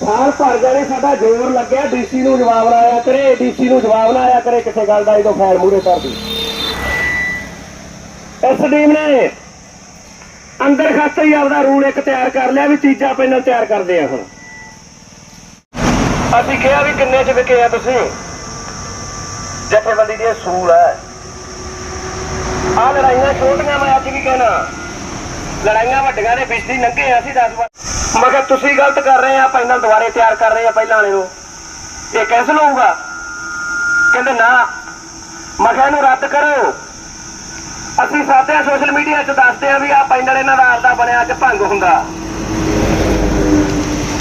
ਸਾਲ ਭਰ ਜਾਣੇ ਸਾਡਾ ਜ਼ੋਰ ਲੱਗਿਆ, ਡੀਸੀ ਨੂੰ ਜਵਾਬ ਨਾ ਆਇਆ ਕਰੇ, ਡੀਸੀ ਨੂੰ ਜਵਾਬ ਨਾ ਆਇਆ ਕਰੇ, ਕਿਸੇ ਗੱਲ ਦਾ ਜਦੋਂ ਫੈਲ ਮੂਰੇ ਕਰਦੀ ਐਸਡੀਐਮ ਨੇ ਅੰਦਰ ਖਾਤੇ ਹੀ ਆਪਦਾ ਰੂਲ ਇੱਕ ਤਿਆਰ ਕਰ ਲਿਆ ਵੀ ਚੀਜ਼ਾਂ ਪਹਿਲਾਂ ਤਿਆਰ ਕਰਦੇ ਆ ਹੁਣ। ਅਸੀਂ ਕਿਹਾ ਵੀ ਕਿੰਨੇ ਚ ਵਿਕੇ ਆ ਤੁਸੀਂ? ਜਥੇਬੰਦੀ ਦੀ ਸੂਲ ਹੈ। ਆ ਲੜਾਈਆਂ ਛੋਟੀਆਂ, ਮੈਂ ਅੱਜ ਵੀ ਕਹਿਣਾ। ਲੜਾਈਆਂ ਵੱਡੀਆਂ ਨੇ, ਬਿਜਲੀ ਲੰਘੇ ਆ, ਅਸੀਂ 10 ਵਾਰ ਮੈਂ ਕਿਹਾ, ਤੁਸੀਂ ਗਲਤ ਕਰ ਰਹੇ ਆ ਪਹਿਲਾਂ ਦੁਬਾਰੇ ਤਿਆਰ ਕਰ ਰਹੇ ਆ ਪਹਿਲਾਂ ਵਾਲੇ ਨੂੰ। ਇਹ ਕੈਂਸਲ ਹੋਊਗਾ? ਕਹਿੰਦੇ, ਨਾ। ਮੈਂ ਕਿਹਾ, ਇਹਨੂੰ ਰੱਦ ਕਰੋ। ਅਸੀਂ ਸਾਦੇ ਸੋਸ਼ਲ ਮੀਡੀਆ 'ਚ ਦੱਸਦੇ ਆ ਵੀ ਆ ਪੈਂਡਲ ਇਹਨਾਂ ਦਾ ਆਪਦਾ ਬਣਿਆ ਕਿ ਭੰਗ ਹੁੰਦਾ।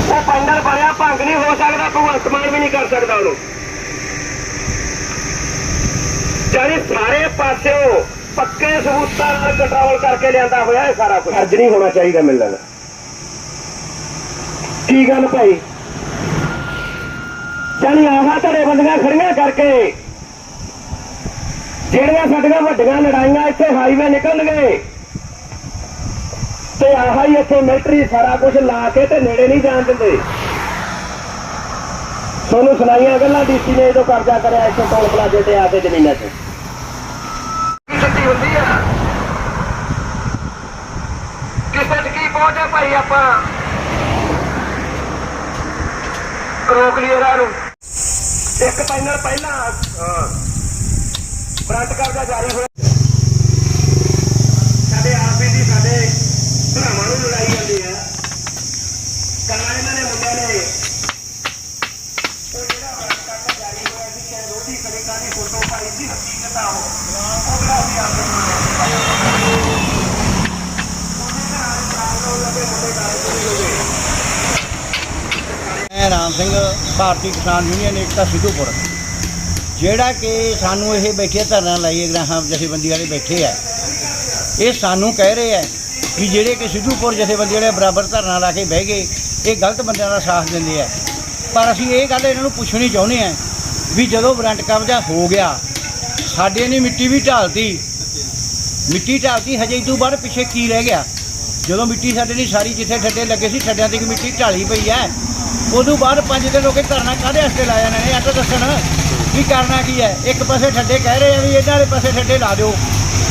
ਉਹ ਪੈਨਲ ਬਣਿਆ, ਭੰਗ ਨਹੀਂ ਹੋ ਸਕਦਾ ਭਗਵੰਤ ਮਾਨ ਵੀ ਨਹੀਂ ਕਰ ਸਕਦਾ ਉਹਨੂੰ। ਜਾਨੀ ਸਾਰੇ ਪਾਸਿਓ ਪੱਕੇ ਸਬੂਤਾਂ ਨਾਲ ਕੰਟਰੋਲ ਕਰਕੇ ਲਿਆਂਦਾ ਹੋਇਆ ਇਹ ਸਾਰਾ ਕੁਝ ਅੱਜ ਨਹੀਂ ਹੋਣਾ ਚਾਹੀਦਾ ਮਿਲਣਾ। ਕੀ ਗੱਲ ਭਾਈ? ਜਾਨੀ ਆਹਾ ਧੜੇ ਬੰਦੀਆਂ ਖੜੀਆਂ ਕਰਕੇ। ਜਿਹੜੀਆਂ ਸਾਡੀਆਂ ਵੱਡੀਆਂ ਲੜਾਈਆਂ ਇੱਥੇ ਹਾਈਵੇ ਨਿਕਲਣਗੇ। ਤੇ ਆਹਾ ਹੀ ਇੱਥੇ ਮਿਲਟਰੀ ਸਾਰਾ ਕੁਝ ਲਾ ਕੇ ਤੇ ਨੇੜੇ ਨਹੀਂ ਜਾਣ ਦਿੰਦੇ। ਤੁਹਾਨੂੰ ਸੁਣਾਈਆਂ ਗੱਲਾਂ ਡੀਸੀ ਨੇ ਜਦੋਂ ਕਬਜ਼ਾ ਕਰਿਆ ਇੱਥੇ ਟੋਲ ਪਲਾਜ਼ੇ ਤੇ ਆ ਕੇ ਜ਼ਮੀਨਾਂ 'ਚ ਛੁੱਟੀ ਹੁੰਦੀ ਆ? ਕਿਸੇ 'ਚ ਪਹੁੰਚਾ ਭਾਈ ਆਪਾਂ? ਰੋਕ ਲਈ ਇਹਨਾਂ ਨੂੰ। ਇੱਕ ਪੈਨਲ ਪਹਿਲਾਂ, ਹਾਂ। ਫਰੰਟ ਕਬਜ਼ਾ ਜਾਰੀ ਹੋਇਆ। ਸਾਡੇ ਆਪੇ ਦੀ ਸਾਡੇ ਭਰਾਵਾਂ ਨੂੰ ਲੜਾਈ ਜਾਂਦੀ ਹੈ ਕੱਲਾ ਇਹਨਾਂ ਨੇ ਮੁੰਡਿਆਂ ਨੇ ਉਹ ਜਿਹੜਾ ਫਰੰਟ ਕਬਜ਼ਾ ਜਾਰੀ ਹੋਇਆ ਸੀ ਕਿ ਰੋਟੀ ਕਣਕਾਂ ਦੀ ਫੋਟੋ ਪਾਈ ਸੀ ਹਕੀਕਤ ਆ ਉਹ ਉਹ ਜਿਹੜਾ ਸੀ ਆਪੇ ਨੂੰ ਉਹਦੇ ਨਾਲ ਪ੍ਰਾਪਤ ਹੋਣ ਲੱਗੇ ਮੁੰਡੇ ਕਾਰਜ ਹੋ ਗਏ ਮੈਂ ਰਾਮ ਸਿੰਘ, ਭਾਰਤੀ ਕਿਸਾਨ ਯੂਨੀਅਨ ਏਕਤਾ ਸਿੱਧੂਪੁਰ। ਜਿਹੜਾ ਕਿ ਸਾਨੂੰ ਇਹ ਬੈਠੇ ਧਰਨਾ ਲਾਈਏ, ਗ੍ਰਾਹਾਂ ਜਥੇਬੰਦੀ ਵਾਲੇ ਬੈਠੇ ਆ। ਇਹ ਸਾਨੂੰ ਕਹਿ ਰਹੇ ਆ ਕਿ ਜਿਹੜੇ ਕਿ ਸਿੱਧੂਪੁਰ ਜਥੇਬੰਦੀ ਵਾਲੇ ਬਰਾਬਰ ਧਰਨਾ ਲਾ ਕੇ ਬਹਿ ਗਏ, ਇਹ ਗਲਤ ਬੰਦਿਆਂ ਦਾ ਸਾਥ ਦਿੰਦੇ ਆ। ਪਰ ਅਸੀਂ ਇਹ ਗੱਲ ਇਹਨਾਂ ਨੂੰ ਪੁੱਛਣੀ ਚਾਹੁੰਦੇ ਆ ਵੀ ਜਦੋਂ ਬਰੰਟ ਕਬਜ਼ਾ ਹੋ ਗਿਆ, ਸਾਡੇ ਨੇ ਮਿੱਟੀ ਵੀ ਢਾਲਤੀ। ਮਿੱਟੀ ਢਾਲਤੀ, ਹਜੇ ਇਹ ਤੋਂ ਬਾਅਦ ਪਿੱਛੇ ਕੀ ਰਹਿ ਗਿਆ? ਜਦੋਂ ਮਿੱਟੀ ਸਾਡੇ ਦੀ ਸਾਰੀ ਜਿੱਥੇ ਠੱਡੇ ਲੱਗੇ ਸੀ, ਠੱਡਿਆਂ ਤੇ ਮਿੱਟੀ ਢਾਲੀ ਪਈ ਐ ਉਦੋਂ ਬਾਅਦ ਪੰਜ ਦਿਨ ਲੋਕੇ ਧਰਨਾ ਕਾਹਦੇ ਵਾਸਤੇ ਲਾਇਆ ਨੇ? ਇਹ ਤਾਂ ਦੱਸਣ ਵੀ ਕਰਨਾ ਕੀ ਹੈ? ਇੱਕ ਪਾਸੇ ਠੱਡੇ ਕਹਿ ਰਹੇ ਆ ਵੀ ਇਹਨਾਂ ਵਾਲੇ ਪਾਸੇ ਠੱਡੇ ਲਾ ਦਿਓ।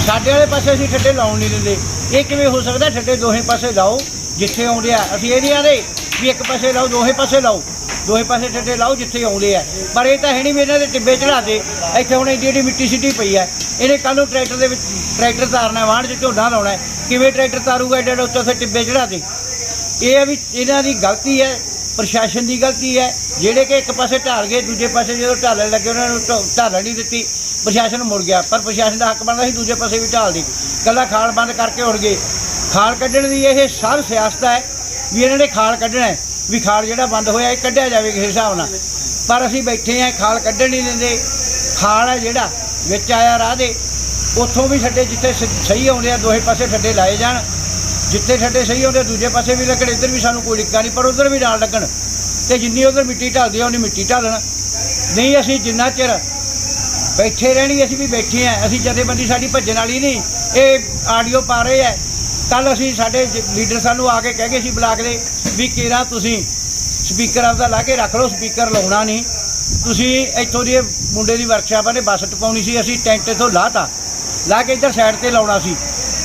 ਸਾਡੇ ਵਾਲੇ ਪਾਸੇ ਅਸੀਂ ਠੱਡੇ ਲਾਉਣ ਨਹੀਂ ਦਿੰਦੇ। ਇਹ ਕਿਵੇਂ ਹੋ ਸਕਦਾ ਠੱਡੇ ਦੋਹੇ ਪਾਸੇ ਲਾਓ, ਜਿੱਥੇ ਆਉਂਦੇ ਆ? ਅਸੀਂ ਇਹ ਨਹੀਂ ਆਦੇ ਵੀ ਇੱਕ ਪਾਸੇ ਲਾਓ, ਦੋਹੇ ਪਾਸੇ ਲਾਓ। ਦੋਹੇ ਪਾਸੇ ਠੱਡੇ ਲਾਓ, ਜਿੱਥੇ ਆਉਂਦੇ ਆ। ਪਰ ਇਹ ਤਾਂ ਹੈ ਨਹੀਂ ਵੀ ਇਹਨਾਂ ਦੇ ਟਿੱਬੇ ਚੜਾ ਦੇ। ਇੱਥੇ ਹੁਣ ਏਡੀ ਏਡੀ ਮਿੱਟੀ ਸਿੱਟੀ ਪਈ ਹੈ। ਇਹਨੇ ਕੱਲ ਨੂੰ ਟਰੈਕਟਰ ਦੇ ਵਿੱਚ, ਟਰੈਕਟਰ ਤਾਰਨਾ, ਵਾਹਣ 'ਚ ਝੋਨਾ ਲਾਉਣਾ ਕਿਵੇਂ ਟਰੈਕਟਰ ਤਾਰੂਗਾ ਏਡੇ ਏਡੇ ਉੱਤੇ ਫਿਰ ਟਿੱਬੇ ਚੜਾ ਦੇ? ਇਹ ਹੈ ਵੀ ਇਹਨਾਂ ਦੀ ਗਲਤੀ ਹੈ। ਪ੍ਰਸ਼ਾਸਨ ਦੀ ਗਲਤੀ ਹੈ। ਜਿਹੜੇ ਕਿ ਇੱਕ ਪਾਸੇ ਢਾਲ ਗਏ, ਦੂਜੇ ਪਾਸੇ ਜਦੋਂ ਢਾਲਣ ਲੱਗੇ, ਉਹਨਾਂ ਨੂੰ ਢ- ਢਾਲਣ ਨਹੀਂ ਦਿੱਤੀ। ਪ੍ਰਸ਼ਾਸਨ ਮੁੜ ਗਿਆ, ਪਰ ਪ੍ਰਸ਼ਾਸਨ ਦਾ ਹੱਕ ਬਣਦਾ ਸੀ ਦੂਜੇ ਪਾਸੇ ਵੀ ਢਾਲ ਦੀ। ਕੱਲਾ ਖਾਲ ਬੰਦ ਕਰਕੇ ਉੜ ਗਏ। ਖਾਲ ਕੱਢਣ ਦੀ ਇਹ ਸਭ ਸਿਆਸਤ ਹੈ ਵੀ ਇਹਨਾਂ ਨੇ ਖਾਲ ਕੱਢਣਾ ਹੈ, ਵੀ ਖਾਲ ਜਿਹੜਾ ਬੰਦ ਹੋਇਆ ਇਹ ਕੱਢਿਆ ਜਾਵੇ ਕਿਸੇ ਹਿਸਾਬ ਨਾਲ। ਪਰ ਅਸੀਂ ਬੈਠੇ ਹਾਂ, ਖਾਲ ਕੱਢਣ ਨਹੀਂ ਦਿੰਦੇ। ਖਾਲ ਹੈ ਜਿਹੜਾ, ਵਿੱਚ ਆਇਆ ਰਾਹ ਦੇ, ਉੱਥੋਂ ਵੀ ਛੱਡੇ ਜਿੱਥੇ ਸ- ਸਹੀ ਆਉਂਦੇ ਆ, ਦੋਹੇ ਪਾਸੇ ਛੱਡੇ ਲਾਏ ਜਾਣ। ਜਿੱਥੇ ਛੱਡੇ ਸਹੀ ਆਉਂਦੇ, ਦੂਜੇ ਪਾਸੇ ਵੀ ਲੱਗਣ, ਇੱਧਰ ਵੀ ਸਾਨੂੰ ਕੋਈ ਦਿੱਕਤ ਨਹੀਂ, ਪਰ ਉਧਰ ਵੀ ਨਾਲ ਲੱਗਣ। ਤੇ ਜਿੰਨੀ ਉਧਰ ਮਿੱਟੀ ਢਲਦੀ ਆ, ਉਨੀ ਮਿੱਟੀ ਢਾਲਣ। ਨਹੀਂ, ਅਸੀਂ ਜਿੰਨਾ ਚਿਰ ਬੈਠੇ ਰਹਿਣੀ ਅਸੀਂ ਵੀ ਬੈਠੇ ਆ। ਅਸੀਂ ਜਥੇਬੰਦੀ ਸਾਡੀ ਭੱਜਣ ਵਾਲੀ ਨਹੀਂ। ਇਹ ਆਡੀਓ ਪਾ ਰਹੇ ਆ। ਕੱਲ ਅਸੀਂ ਸਾਡੇ ਜ- ਲੀਡਰ ਸਾਨੂੰ ਆ ਕੇ ਕਹਿ ਗਏ ਸੀ ਬਲਾਕ ਦੇ ਵੀ ਕਿਹੜਾ ਤੁਸੀਂ ਸਪੀਕਰ ਆਪਦਾ ਲਾ ਕੇ ਰੱਖ ਲਓ, ਸਪੀਕਰ ਲਾਉਣਾ ਨਹੀਂ। ਤੁਸੀਂ ਇੱਥੋਂ ਦੀ ਇਹ ਮੁੰਡੇ ਦੀ ਵਰਕਸ਼ਾਪ ਨੇ ਬੱਸ ਟਪਾਉਣੀ ਸੀ, ਅਸੀਂ ਟੈਂਟ ਇੱਥੋਂ ਲਾਤਾ। ਲਾ ਕੇ ਇੱਧਰ ਸਾਈਡ ਤੇ ਲਾਉਣਾ ਸੀ।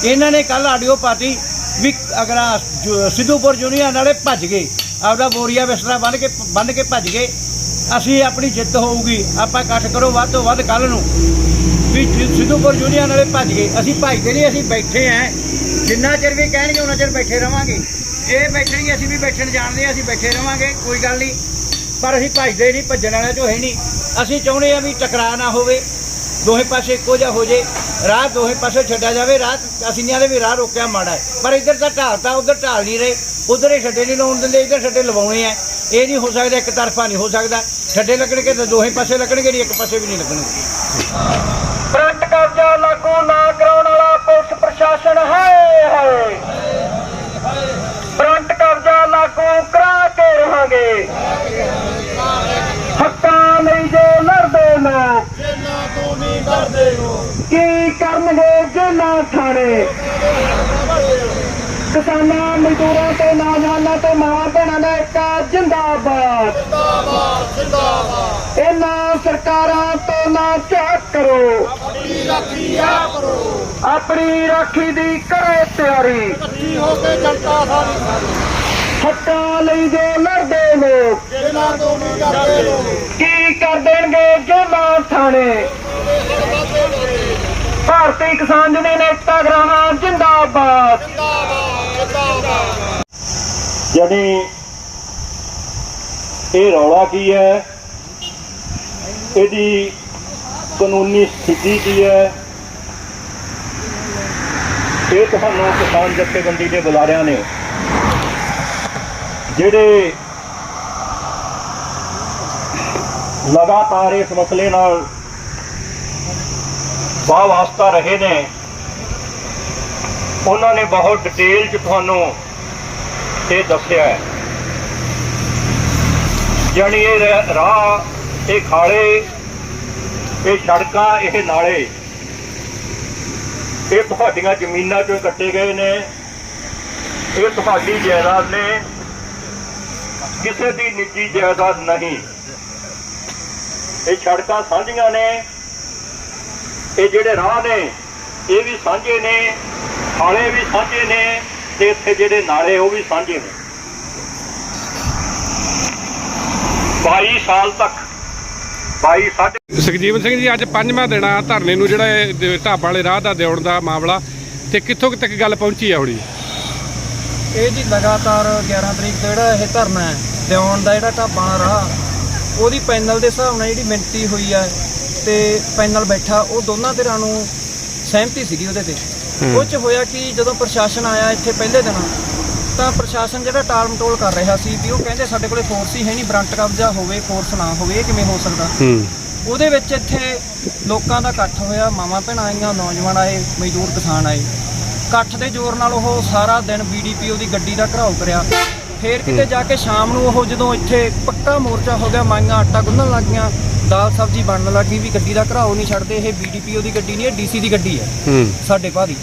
ਇਹਨਾਂ ਨੇ ਕੱਲ ਆਡੀਓ ਪਾਤੀ। ਵੀ ਅਗਰਾ ਜੋ- ਸਿੱਧੂਪੁਰ ਯੂਨੀਅਨ ਵਾਲੇ ਭੱਜ ਗਏ। ਆਪਦਾ ਬੋਰੀਆ ਬਿਸਤਰਾ ਬੰਨ ਕੇ ਬੰਨ ਕੇ ਭੱਜ ਗਏ। ਅਸੀਂ ਆਪਣੀ ਜਿੱਤ ਹੋਊਗੀ। ਆਪਾਂ ਇਕੱਠ ਕਰੋ ਵੱਧ ਤੋਂ ਵੱਧ ਕੱਲ ਨੂੰ। ਵੀ ਸਿੱਧੂਪੁਰ ਯੂਨੀਅਨ ਵਾਲੇ ਭੱਜ ਗਏ। ਅਸੀਂ ਭੱਜਦੇ ਨਹੀਂ, ਅਸੀਂ ਬੈਠੇ ਆਂ। ਜਿੰਨਾ ਚਿਰ ਵੀ ਕਹਿਣਗੇ, ਉਹਨਾਂ ਚਿਰ ਬੈਠੇ ਰਵਾਂਗੇ। ਜੇ ਬੈਠਣਗੇ ਅਸੀਂ ਵੀ ਬੈਠਣ ਜਾਣਦੇ ਹਾਂ ਅਸੀਂ ਬੈਠੇ ਰਵਾਂਗੇ। ਕੋਈ ਗੱਲ ਨਹੀਂ। ਪਰ ਅਸੀਂ ਭੱਜਦੇ ਨਹੀਂ, ਭੱਜਣ ਵਾਲਿਆਂ ਚੋਂ ਹੈ ਨਹੀਂ। ਅਸੀਂ ਚਾਹੁੰਦੇ ਆ ਵੀ ਟਕਰਾਅ ਨਾ ਹੋਵੇ। ਦੋਹੇ ਪਾਸੇ ਇੱਕੋ ਜਿਹਾ ਹੋ ਜੇ, ਰਾਹ ਦੋਹੇ ਪਾਸੇ ਛੱਡਿਆ ਜਾਵੇ, ਰਾਹ ਅਸੀਂ ਨਹੀਂ ਵੀ ਰਾਹ ਰੋਕਿਆ ਮਾੜਾ ਹੈ। ਪਰ ਇੱਧਰ ਤਾਂ ਢਾਲਤਾ ਉਧਰ ਢਾਲ ਨਹੀਂ ਰਹੇ, ਉਧਰ ਹੀ ਛੱਡੇ ਨਹੀਂ ਲਾਉਣ ਦਿੰਦੇ, ਇੱਧਰ ਛੱਡੇ ਲਵਾਉਣੇ ਆ ਇਹ ਨਹੀਂ ਹੋ ਸਕਦਾ, ਇੱਕ ਤਰਫਾ ਨਹੀਂ ਹੋ ਸਕਦਾ। ਛੱਡੇ ਲੱਗਣਗੇ ਤਾਂ ਦੋਹੇ ਪਾਸੇ ਲੱਗਣਗੇ, ਨਹੀਂ ਇੱਕ ਪਾਸੇ ਵੀ ਨਹੀਂ ਲੱਗਣਗੇ। ਫਰੰਟ ਕਬਜ਼ਾ ਲਾਗੂ ਨਾ ਕਰਾਉਣ ਵਾਲਾ ਪੁਲਿਸ ਪ੍ਰਸ਼ਾਸਨ ਹੈ ਹੈ ਫਰੰਟ ਕਬਜ਼ਾ ਲਾਗੂ ਕਰਾ ਕੇ ਰਹਾਂਗੇ। ਹੱਕਾਂ ਲਈ ਜੋ ਕੀ ਕਰਨਗੇ ਜੇਲਾਂ ਥਾਣੇ ਕਿਸਾਨਾਂ, ਮਜ਼ਦੂਰਾਂ ਤੇ ਨੌਜਵਾਨਾਂ ਤੇ ਮਾਂ ਭੈਣਾਂ ਦਾ ਇੱਕ ਜਿੰਦਾਬਾਦ। ਜਿੰਦਾਬਾਦ ਜਿੰਦਾਬਾਦ ਇਹਨਾਂ ਸਰਕਾਰਾਂ ਤੋਂ ਨਾ ਝਾਕ ਕਰੋ। ਆਪਣੀ ਰਾਖੀ ਆ ਕਰੋ ਆਪਣੀ ਰਾਖੀ ਦੀ ਕਰੇ ਤਿਆਰੀ। ਇਕੱਠੀ ਹੋ ਕੇ ਜਨਤਾ ਸਾਰੀ ਹੱਕਾਂ ਲਈ ਜੋ ਲੜਦੇ ਲੋਕ ਜਿਨ੍ਹਾਂ ਤੋਂ ਵੀ ਡਰਦੇ ਲੋਕ ਕੀ ਕਰ ਦੇਣਗੇ ਜੇਲਾਂ ਥਾਣੇ ਭਾਰਤੀ ਕਿਸਾਨ ਯੂਨੀਅਨ ਏਕਤਾ ਗ੍ਰਾਹਾਂ ਜਿੰਦਾਬਾਦ। ਯਾਨੀ ਇਹ ਰੌਲਾ ਕੀ ਹੈ? ਇਹਦੀ ਕਾਨੂੰਨੀ ਸਥਿਤੀ ਕੀ ਹੈ? ਇਹ ਤੁਹਾਨੂੰ ਕਿਸਾਨ ਜਥੇਬੰਦੀ ਦੇ ਬੁਲਾਰਿਆਂ ਨੇ ਜਿਹੜੇ ਲਗਾਤਾਰ ਇਸ ਮਸਲੇ ਨਾਲ ਵਾਸਤਾ ਰਹੇ ਨੇ। ਉਹਨਾਂ ਨੇ ਬਹੁਤ ਡਿਟੇਲ ਚ ਤੁਹਾਨੂੰ ਇਹ ਦੱਸਿਆ ਹੈ। ਜਾਣੀ ਇਹ ਰ- ਰਾਹ, ਇਹ ਖਾਲੇ ਇਹ ਸੜਕਾਂ, ਇਹ ਨਾਲੇ। ਇਹ ਤੁਹਾਡੀਆਂ ਜ਼ਮੀਨਾਂ ਚੋਂ ਕੱਟੇ ਗਏ ਨੇ। ਇਹ ਤੁਹਾਡੀ ਜਾਇਦਾਦ ਨੇ। ਕਿਸੇ ਦੀ ਨਿੱਜੀ ਜਾਇਦਾਦ ਨਹੀਂ। ਇਹ ਸੜਕਾਂ ਸਾਂਝੀਆਂ ਨੇ। ਇਹ ਜਿਹੜੇ ਰਾਹ ਨੇ ਇਹ ਵੀ ਸਾਂਝੇ ਨੇ ਖਾਲੇ ਵੀ ਸਾਂਝੇ ਨੇ ਤੇ ਇੱਥੇ ਜਿਹੜੇ ਨਾਲੇ ਉਹ ਵੀ ਸਾਂਝੇ ਨੇ। 22 ਸਾਲ ਤੱਕ 22 ਸਾਢੇ ਸੁਖਜੀਵਨ ਸਿੰਘ ਜੀ ਅੱਜ ਪੰਜਵਾਂ ਦਿਨ ਆ ਧਰਨੇ ਨੂੰ ਜਿਹੜਾ ਢਾਬਾ ਵਾਲੇ ਰਾਹ ਦਾ ਦਿਉਣ ਦਾ ਮਾਮਲਾ ਤੇ ਕਿੱਥੋਂ ਤੱਕ ਗੱਲ ਪਹੁੰਚੀ ਆ ਹੁਣੀ? ਇਹ ਜੀ ਲਗਾਤਾਰ 11 ਤਰੀਕ ਤੋਂ ਜਿਹੜਾ ਇਹ ਧਰਨਾ ਹੈ ਦਿਉਣ ਦਾ ਜਿਹੜਾ ਢਾਬਾਂ ਦਾ ਰਾਹ ਉਹਦੀ ਪੈਨਲ ਦੇ ਹਿਸਾਬ ਨਾਲ ਜਿਹੜੀ ਮਿੰਤੀ ਹੋਈ ਹੈ ਤੇ ਪੈਨਲ ਬੈਠਾ ਉਹ ਦੋਨਾਂ ਧਿਰਾਂ ਨੂੰ ਸਹਿਮਤੀ ਸੀਗੀ ਉਹਦੇ ਤੇ। ਉਹ ਚ ਹੋਇਆ ਕਿ ਜਦੋਂ ਪ੍ਰਸ਼ਾਸਨ ਆਇਆ ਇੱਥੇ ਪਹਿਲੇ ਦਿਨ ਤਾਂ ਪ੍ਰਸ਼ਾਸਨ ਜਿਹੜਾ ਟਾਲ ਮਟੋਲ ਕਰ ਰਿਹਾ ਸੀ ਵੀ ਉਹ ਕਹਿੰਦੇ ਸਾਡੇ ਕੋਲੇ ਫੋਰਸ ਹੀ ਹੈ ਨਹੀਂ ਬਰੰਟ ਕਬਜ਼ਾ ਹੋਵੇ ਫੋਰਸ ਨਾ ਹੋਵੇ ਇਹ ਕਿਵੇਂ ਹੋ ਸਕਦਾ? ਉਹਦੇ ਵਿੱਚ ਇੱਥੇ ਲੋਕਾਂ ਦਾ ਇਕੱਠ ਹੋਇਆ ਮਾਵਾਂ ਭੈਣਾਂ ਆਈਆਂ ਨੌਜਵਾਨ ਆਏ ਮਜ਼ਦੂਰ ਕਿਸਾਨ ਆਏ। ਇਕੱਠ ਦੇ ਜ਼ੋਰ ਨਾਲ ਉਹ ਸਾਰਾ ਦਿਨ ਬੀਡੀਪੀਓ ਦੀ ਗੱਡੀ ਦਾ ਘਰਾਓ ਕਰਿਆ। ਫੇਰ ਕਿਤੇ ਜਾ ਕੇ ਸ਼ਾਮ ਨੂੰ ਉਹ ਜਦੋਂ ਇੱਥੇ ਪੱਕਾ ਮੋਰਚਾ ਹੋ ਗਿਆ ਮਾਈਆਂ ਆਟਾ ਗੁੰਨਣ ਲੱਗ ਗਈਆਂ ਦਾਲ ਸਬਜ਼ੀ ਬਣਨ ਲੱਗੀ ਵੀ ਗੱਡੀ ਦਾ ਘਰਾਓ ਨਹੀਂ ਛੱਡਦੇ ਇਹ ਬੀਡੀਪੀਓ ਦੀ ਗੱਡੀ ਨਹੀਂ ਇਹ ਡੀਸੀ ਦੀ ਗੱਡੀ ਹੈ ਸਾਡੇ ਭਾਦੀ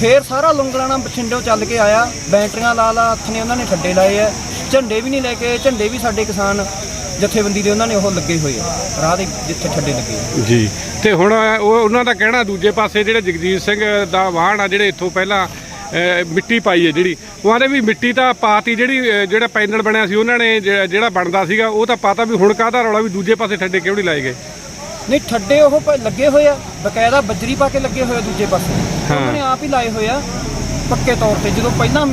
ਫੇਰ ਸਾਰਾ ਲੰਗਲਾਣਾ ਬਠਿੰਡੋਂ ਚੱਲ ਕੇ ਆਇਆ ਬੈਟਰੀਆਂ ਲਾ ਲਾ ਹੱਥ ਨੇ ਉਹਨਾਂ ਨੇ ਠੱਡੇ ਲਾਏ ਆ ਝੰਡੇ ਵੀ ਨਹੀਂ ਲੈ ਕੇ ਝੰਡੇ ਵੀ ਸਾਡੇ ਕਿਸਾਨ ਜਥੇਬੰਦੀ ਦੇ ਉਹਨਾਂ ਨੇ ਉਹ ਲੱਗੇ ਹੋਏ ਆ ਰਾਹ ਦੇ ਜਿੱਥੇ ਠੱਡੇ ਲੱਗੇ। ਜੀ ਤੇ ਹੁਣ ਉਹ ਉਹਨਾਂ ਦਾ ਕਹਿਣਾ ਦੂਜੇ ਪਾਸੇ ਜਿਹੜੇ ਜਗਜੀਤ ਸਿੰਘ ਦਾ ਵਾਹਣ ਆ ਜਿਹੜੇ ਇੱਥੋਂ ਪਹਿਲਾਂ ਮਿੱਟੀ ਪਾਈ ਹੈ ਜਿਹੜੀ ਉਹ ਆਂਦੇ ਵੀ ਮਿੱਟੀ ਤਾਂ ਪਾਤੀ ਜਿਹੜੀ ਜਿਹੜਾ ਪੈਨਲ ਬਣਿਆ ਸੀ ਉਹਨਾਂ ਨੇ ਜਿਹੜਾ ਬਣਦਾ ਸੀਗਾ ਉਹ ਤਾਂ ਪਾਤਾ ਵੀ ਹੁਣ ਕਾਹਦਾ ਰੌਲਾ ਵੀ ਦੂਜੇ ਪਾਸੇ ਠੱਡੇ ਕਿਉਂ ਨਹੀਂ ਲਾਏ ਗਏ ਨਹੀਂ ਠੱਡੇ ਉਹ ਲੱਗੇ ਹੋਏ ਆ ਬਕਾਇਦਾ ਬੱਜਰੀ ਪਾ ਕੇ ਲੱਗੇ ਹੋਏ ਆ ਦੂਜੇ ਪਾਸੇ। ਉਹਨਾਂ ਨੇ ਆਪ ਹੀ ਲਾਏ ਹੋਏ ਆ ਪੱਕੇ ਤੌਰ ਤੇ ਜਦੋਂ ਪਹਿਲਾਂ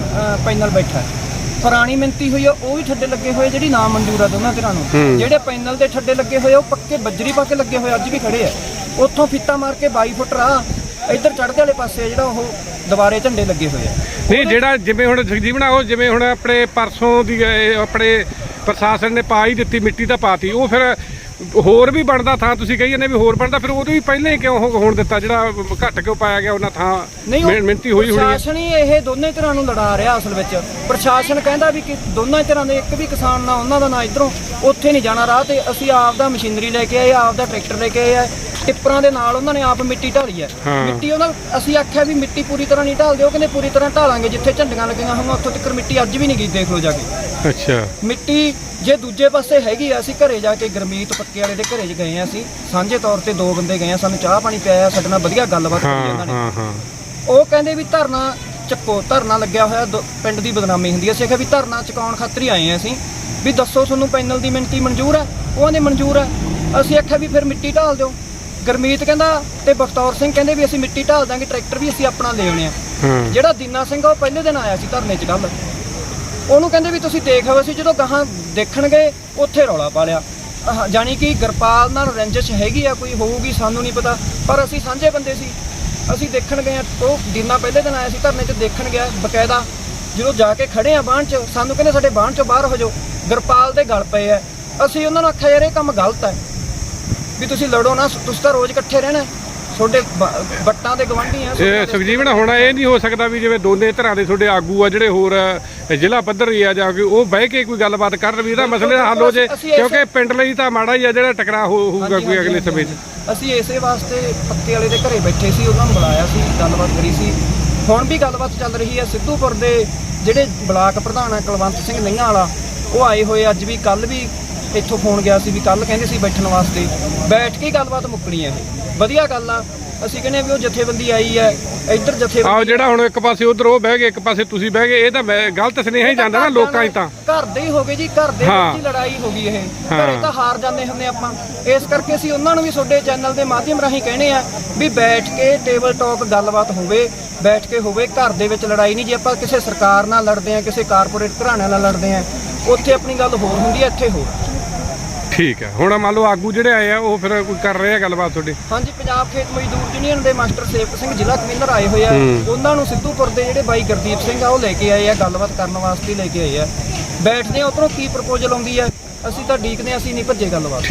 ਪੈਨਲ ਬੈਠਾ। ਪੁਰਾਣੀ ਮਿੰਤੀ ਹੋਈ ਆ ਉਹ ਵੀ ਠੱਡੇ ਲੱਗੇ ਹੋਏ ਜਿਹੜੀ ਨਾ ਮਨਜ਼ੂਰ ਆ ਦੋਨਾਂ ਧਿਰਾਂ ਨੂੰ। ਜਿਹੜੇ ਪੈਨਲ ਦੇ ਠੱਡੇ ਲੱਗੇ ਹੋਏ ਆ, ਉਹ ਪੱਕੇ ਬੱਜਰੀ ਪਾ ਕੇ ਲੱਗੇ ਹੋਏ ਅੱਜ ਵੀ ਖੜੇ ਆ ਉੱਥੋਂ ਫੀਤਾ ਮਾਰ ਕੇ 22 ਫੁੱਟ ਰਾਹ ਇੱਧਰ ਚੜ੍ਹਦੇ ਵਾਲੇ ਪਾਸੇ ਜਿਹੜਾ ਉਹ ਦੁਬਾਰੇ ਝੰਡੇ ਲੱਗੇ ਹੋਏ ਆ। ਨਹੀਂ ਜਿਹੜਾ ਜਿਵੇਂ ਹੁਣ ਜਗਜੀਵਨਾ ਉਹ ਜਿਵੇਂ ਹੁਣ ਆਪਣੇ ਪਰਸੋਂ ਦੀ ਇਹ ਆਪਣੇ ਪ੍ਰਸ਼ਾਸਨ ਨੇ ਪਾ ਹੀ ਦਿੱਤੀ ਮਿੱਟੀ ਤਾਂ ਪਾਤੀ ਉਹ ਫਿਰ ਹੋਰ ਵੀ ਬਣਦਾ ਥਾਂ ਤੁਸੀਂ ਕਹੀ ਜਾਂਦੇ ਵੀ ਹੋਰ ਬਣਦਾ ਫਿਰ ਉਦੋਂ ਵੀ ਪਹਿਲਾਂ ਹੀ ਕਿਉਂ ਉਹ ਹੋਣ ਦਿੱਤਾ ਜਿਹੜਾ ਘੱਟ ਕਿਉਂ ਪਾਇਆ ਗਿਆ ਉਹਨਾਂ ਥਾਂ ਨਹੀਂ ਉਹ ਮਿਹਨ- ਮਿਹਨਤੀ ਹੋਈ ਹੋਣੀ ਹੈ ਪ੍ਰਸ਼ਾਸਨ ਹੀ ਇਹ ਦੋਨੇ ਧਿਰਾਂ ਨੂੰ ਲੜਾ ਰਿਹਾ ਅਸਲ ਵਿੱਚ। ਪ੍ਰਸ਼ਾਸਨ ਕਹਿੰਦਾ ਵੀ ਕਿ ਦੋਨਾਂ ਧਿਰਾਂ ਦੇ ਇੱਕ ਵੀ ਕਿਸਾਨ ਨਾ ਉਹਨਾਂ ਦਾ ਨਾ ਇਧਰੋਂ ਉੱਥੇ ਨਹੀਂ ਜਾਣਾ ਰਾਹ ਤੇ ਅਸੀਂ ਆਪ ਦਾ ਮਸ਼ੀਨਰੀ ਲੈ ਕੇ ਆਏ ਆਪ ਦਾ ਟਰੈਕਟਰ ਲੈ ਕੇ ਆਏ ਆ ਟਿੱਪਰਾਂ ਦੇ ਨਾਲ ਉਹਨਾਂ ਨੇ ਆਪ ਮਿੱਟੀ ਢਾਲੀ ਹੈ। ਹਾਂ। ਮਿੱਟੀ ਉਹਨਾਂ ਅਸੀਂ ਆਖਿਆ ਵੀ ਮਿੱਟੀ ਪੂਰੀ ਤਰ੍ਹਾਂ ਨਹੀਂ ਢਾਲਦੇ ਉਹ ਕਹਿੰਦੇ ਪੂਰੀ ਤਰ੍ਹਾਂ ਢਾਲਾਂਗੇ ਜਿੱਥੇ ਝੰਡੀਆਂ ਲੱਗੀਆਂ ਹੋਈਆਂ ਉੱਥੋਂ ਤੱਕ ਮਿੱਟੀ ਅੱਜ ਵੀ ਨਹੀਂ ਗਈ ਦੇਖ ਲਓ ਜਾ ਕੇ। ਅੱਛਾ। ਮਿੱਟੀ ਜੇ ਦੂਜੇ ਪਾਸੇ ਹੈਗੀ ਆ ਅਸੀਂ ਘਰੇ ਜਾ ਕੇ ਗਰਮੀਤ ਪੱਕੇ ਵਾਲੇ ਦੇ ਘਰੇ 'ਚ ਗਏ ਆ ਅਸੀਂ। ਸਾਂਝੇ ਤੌਰ ਤੇ ਦੋ ਬੰਦੇ ਗਏ ਆ ਸਾਨੂੰ ਚਾਹ ਪਾਣੀ ਪਿਆਇਆ ਸਾਡੇ ਨਾਲ ਵਧੀਆ ਗੱਲਬਾਤ ਹਾਂ ਉਹਨਾਂ ਨੇ। ਹਾਂ ਹਾਂ। ਉਹ ਕਹਿੰਦੇ ਵੀ ਧਰਨਾ ਚੱਕੋ ਧਰਨਾ ਲੱਗਿਆ ਹੋਇਆ ਦੋ- ਪਿੰਡ ਦੀ ਬਦਨਾਮੀ ਹੁੰਦੀ ਹੈ ਅਸੀਂ ਆਖਿਆ ਵੀ ਧਰਨਾ ਚੁਕਾਉਣ ਖਾਤਰ ਹੀ ਆਏ ਆ ਅਸੀਂ। ਵੀ ਦੱਸੋ ਤੁਹਾਨੂੰ ਪੈਨਲ ਦੀ ਮਿੰਤੀ ਮਨਜ਼ੂਰ ਹੈ? ਉਹ ਕਹਿੰਦੇ ਮਨਜ਼ੂਰ ਹੈ। ਅਸੀਂ ਆਖਿਆ ਵੀ ਫਿਰ ਮਿੱਟੀ ਢਾਲ ਦਿਓ। ਗਰਮੀਤ ਕਹਿੰਦਾ ਤੇ ਬਖਤੌਰ ਸਿੰਘ ਕਹਿੰਦੇ ਵੀ ਅਸੀਂ ਮਿੱਟੀ ਢਾਲ ਦਾਂਗੇ ਟਰੈਕਟਰ ਵੀ ਅਸੀਂ ਆਪਣਾ ਲੈ ਆਉਣੇ ਆ। ਹਾਂ। ਜਿਹੜਾ ਦੀਨਾ ਸਿੰਘ ਆ ਉਹ ਪਹਿਲੇ ਦਿਨ ਆਇਆ ਸੀ ਧਰਨੇ 'ਚ ਕੱਲ ਉਹਨੂੰ ਕਹਿੰਦੇ ਵੀ ਤੁਸੀਂ ਦੇਖ ਆਓ ਅਸੀਂ ਜਦੋਂ ਗਾਹਾਂ ਦੇਖਣ ਗਏ ਉੱਥੇ ਰੌਲਾ ਪਾ ਲਿਆ। ਆਹ, ਜਾਣੀ ਕਿ ਗਰਪਾਲ ਨਾਲ ਰੰਜਿਸ਼ ਹੈਗੀ ਆ ਕੋਈ ਹੋਊਗੀ ਸਾਨੂੰ ਨਹੀਂ ਪਤਾ ਪਰ ਅਸੀਂ ਸਾਂਝੇ ਬੰਦੇ ਸੀ। ਅਸੀਂ ਦੇਖਣ ਗਏ ਆ ਉਹ ਦੀਨਾ ਪਹਿਲੇ ਦਿਨ ਆਇਆ ਸੀ ਧਰਨੇ 'ਚ ਦੇਖਣ ਗਿਆ ਬਕਾਇਦਾ। ਜਦੋਂ ਜਾ ਕੇ ਖੜੇ ਆ ਬਾਹਣ 'ਚ ਸਾਨੂੰ ਕਹਿੰਦੇ ਸਾਡੇ ਬਾਹਣ 'ਚੋਂ ਬਾਹਰ ਹੋ ਜਾਓ। ਗਰਪਾਲ ਦੇ ਗਲ ਪਏ ਆ। ਅਸੀਂ ਉਹਨਾਂ ਨੂੰ ਆਖਿਆ ਯਾਰ ਇਹ ਕੰਮ ਗਲਤ ਹੈ ਵੀ ਤੁਸੀਂ ਲੜੋ ਨਾ ਤੁਸੀਂ ਤਾਂ ਰੋਜ਼ ਇਕੱਠੇ ਰਹਿਣਾ ਤੁਹਾਡੇ ਬ- ਵੱਟਾਂ ਦੇ ਗਵਾਂਢੀ ਆ ਇਹ ਸੁਖਜੀਵਨ ਹੁਣ ਇਹ ਨਹੀਂ ਹੋ ਸਕਦਾ ਵੀ ਜਿਵੇਂ ਦੋਨੇ ਧਿਰਾਂ ਦੇ ਤੁਹਾਡੇ ਆਗੂ ਆ ਜਿਹੜੇ ਹੋਰ ਜ਼ਿਲ੍ਹਾ ਪੱਧਰ ਹੀ ਆ ਜਾਂ ਕਿ ਉਹ ਬਹਿ ਕੇ ਕੋਈ ਗੱਲਬਾਤ ਕਰਨ ਵੀ ਇਹਦਾ ਮਸਲੇ ਦਾ ਹੱਲ ਹੋ ਜੇ ਕਿਉਂਕਿ ਪਿੰਡ ਲਈ ਤਾਂ ਮਾੜਾ ਹੀ ਆ ਜਿਹੜਾ ਟਕਰਾਅ ਹੋ- ਹੋਊਗਾ ਕੋਈ ਅਗਲੇ ਸਮੇਂ 'ਚ। ਅਸੀਂ ਇਸੇ ਵਾਸਤੇ ਪੱਕੇ ਵਾਲੇ ਦੇ ਘਰੇ ਬੈਠੇ ਸੀ ਉਹਨਾਂ ਨੂੰ ਬੁਲਾਇਆ ਸੀ ਗੱਲਬਾਤ ਕਰੀ ਸੀ। ਹੁਣ ਵੀ ਗੱਲਬਾਤ ਚੱਲ ਰਹੀ ਹੈ ਸਿੱਧੂਪੁਰ ਦੇ ਜਿਹੜੇ ਬਲਾਕ ਪ੍ਰਧਾਨ ਹੈ ਕੁਲਵੰਤ ਸਿੰਘ ਨਈਆਂ ਵਾਲਾ ਉਹ ਆਏ ਹੋਏ ਅੱਜ ਵੀ ਕੱਲ ਵੀ ਇੱਥੋਂ ਫੋਨ ਗਿਆ ਸੀ ਵੀ ਕੱਲ ਕਹਿੰਦੇ ਸੀ ਬੈਠਣ ਵਾਸਤੇ। ਬੈਠ ਕੇ ਹੀ ਗੱਲਬਾਤ ਮੁੱਕਣੀ ਹੈ ਇਹ। ਵਧੀਆ ਗੱਲ ਆ। ਅਸੀਂ ਕਹਿੰਦੇ ਵੀ ਉਹ ਜਥੇਬੰਦੀ ਆਈ ਹੈ। ਇੱਧਰ ਜਥੇਬੰਦੀ ਜਿਹੜਾ ਹੁਣ ਇੱਕ ਪਾਸੇ ਉਧਰ ਉਹ ਬਹਿ ਗਏ ਇੱਕ ਪਾਸੇ ਤੁਸੀਂ ਬਹਿ ਗਏ ਇਹ ਤਾਂ ਗਲਤ ਸੁਨੇਹਾ ਹੀ ਜਾਂਦਾ ਨਾ ਲੋਕਾਂ 'ਚ ਤਾਂ। ਘਰ ਦੇ ਹੀ ਹੋ ਗਏ ਜੀ ਘਰ ਦੇ ਹਾਂ। ਵਿੱਚ ਹੀ। ਲੜਾਈ ਹੋ ਗਈ ਇਹ। ਹਾਂ। ਘਰੇ ਤਾਂ ਹਾਰ ਜਾਂਦੇ ਹੁੰਦੇ ਆਪਾਂ। ਇਸ ਕਰਕੇ ਅਸੀਂ ਉਹਨਾਂ ਨੂੰ ਵੀ ਤੁਹਾਡੇ ਚੈਨਲ ਦੇ ਮਾਧਿਅਮ ਰਾਹੀਂ ਕਹਿੰਦੇ ਆ ਵੀ ਬੈਠ ਕੇ ਟੇਬਲ ਟਾਕ ਗੱਲਬਾਤ ਹੋਵੇ ਬੈਠ ਕੇ ਹੋਵੇ ਘਰ ਦੇ ਵਿੱਚ ਲੜਾਈ ਨਹੀਂ। ਜੇ ਆਪਾਂ ਕਿਸੇ ਸਰਕਾਰ ਨਾਲ ਲੜਦੇ ਆ ਕਿਸੇ ਕਾਰਪੋਰੇਟ ਘਰਾਣਿਆਂ ਨਾਲ ਲੜਦੇ ਆ ਉੱਥੇ ਆਪਣੀ ਗੱਲ ਹੋਰ ਹੁੰਦੀ ਹੈ ਇੱਥੇ ਹੋਰ। ਠੀਕ ਹੈ। ਹੁਣ ਮੰਨ ਲਓ ਆਗੂ ਜਿਹੜੇ ਆਏ ਆ ਉਹ ਫਿਰ ਕੋਈ ਕਰ ਰਹੇ ਆ ਗੱਲਬਾਤ ਤੁਹਾਡੀ? ਹਾਂਜੀ ਪੰਜਾਬ ਖੇਤ ਮਜ਼ਦੂਰ ਯੂਨੀਅਨ ਦੇ ਮਾਸਟਰ ਸੇਵਕ ਸਿੰਘ ਜ਼ਿਲ੍ਹਾ ਕਮਿਸ਼ਨਰ ਆਏ ਹੋਏ ਆ। ਉਹਨਾਂ ਨੂੰ ਸਿੱਧੂਪੁਰ ਦੇ ਜਿਹੜੇ ਬਾਈ ਗੁਰਦੀਪ ਸਿੰਘ ਆ ਉਹ ਲੈ ਕੇ ਆਏ ਆ ਗੱਲਬਾਤ ਕਰਨ ਵਾਸਤੇ ਲੈ ਕੇ ਆਏ ਆ। ਬੈਠਦੇ ਆ ਉਧਰੋਂ ਕੀ ਪ੍ਰਪੋਜ਼ਲ ਆਉਂਦੀ ਹੈ ਅਸੀਂ ਤਾਂ ਡੀਕਦੇ ਹਾਂ, ਅਸੀਂ ਨਹੀਂ ਭੱਜੇ ਗੱਲਬਾਤ।